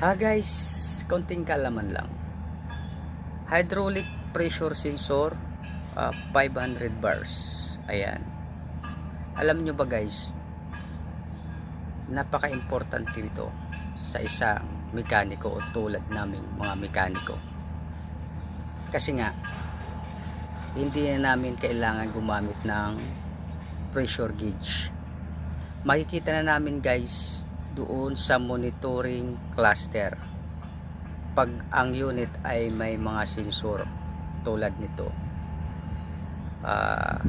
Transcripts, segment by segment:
Ah guys, konting kalaman lang. Hydraulic pressure sensor ah, 500 bars. Ayan. Alam nyo ba guys, napaka-importante nito sa isang mekaniko o tulad naming mga mekaniko. Kasi nga, hindi na namin kailangan gumamit ng pressure gauge. Makikita na namin guys doon sa monitoring cluster. Pag ang unit ay may mga sensor tulad nito. Ah,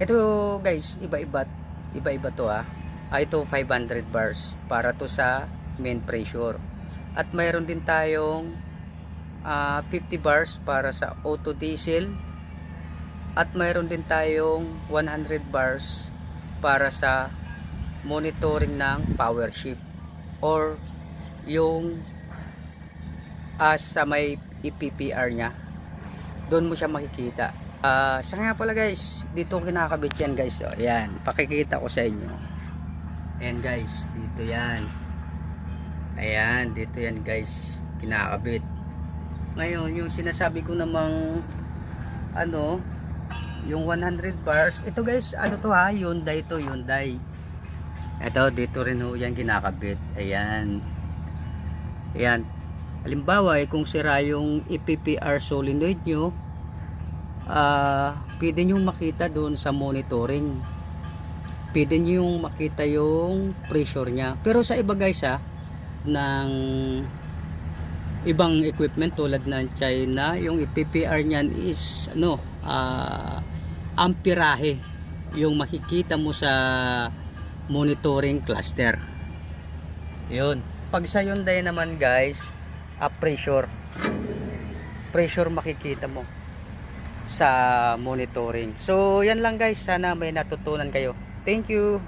ito guys iba-iba iba-iba to ah. Ah, ito 500 bars para to sa main pressure. At mayroon din tayong ah, 50 bars para sa auto diesel at mayroon din tayong 100 bars para sa monitoring ng power shift or yung as sa may EPPR nya doon mo siya makikita. Ah sa nga pala guys dito kinakabit yan guys. Oh, yan. Pakikita ko sa inyo. Ayan guys. Dito yan. Ayan dito yan guys. Kinakabit. Ngayon yung sinasabi ko namang ano yung 100 bars. Ito guys ano to ha? Hyundai to Hyundai ito dito rin ho yan kinakabit. Ayan. Ayan. Halimbawa eh, kung sira yung EPPR solenoid nyo ah pwede nyo makita doon sa monitoring. Pwede nyo yung makita yung pressure nya pero sa iba guys ha ng ibang equipment tulad ng China yung EPPR niyan is ano ah amperahe. Yung makikita mo sa monitoring cluster. Yun. Pag sa Hyundai naman guys a pressure. Pressure makikita mo sa monitoring. So yan lang guys. Sana may natutunan kayo. Thank you